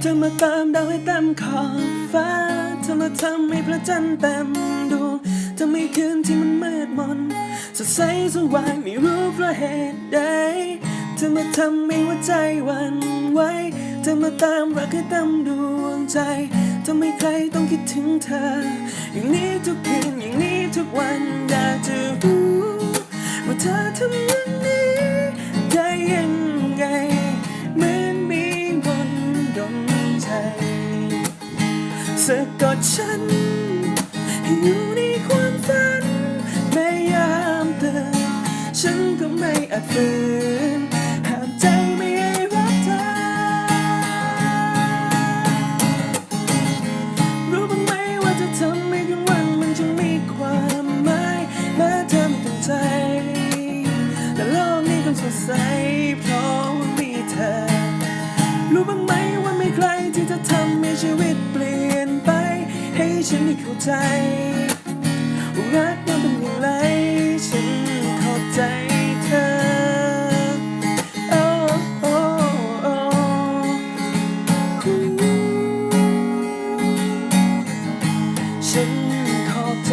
เธอมาตามดาวให้เต็มขอบฟ้า เธอมาทำให้พระจันทร์เต็มดวงเธอไม่คืนที่มันมืดมนสดใสสว่างไม่รู้เพราะเหตุใด เธอมาทำให้หัวใจหวันไหว เธอมาตามรักให้เต็มดวงใจทำให้ใครต้องคิดถึงเธอ อย่างนี้ทุกคืนอย่างนี้ทุกวันอยากจะรู้ว่าเธอทำอย่าง สะกดฉันให้อยู่ในความฝันแม้ยามเตือนฉันก็ไม่อาจฝืนห้ามใจไม่ให้รักเธอรู้บ้างไหมว่าจะทำให้ทั้งวันมันจะมีความหมายแม้เธอไม่ตั้งใจแต่โลกนี้ต้องสดใสเพราะว่ามีเธอ รู้บ้างไหมว่าไมีใครที่จะทำให้ชีวิตเปลี่ยน ให้ฉันได้เข้าใจรักมันเป็นอย่างไรฉันขอบใจเธอ oh, oh, oh, oh. ฉันขอบใจ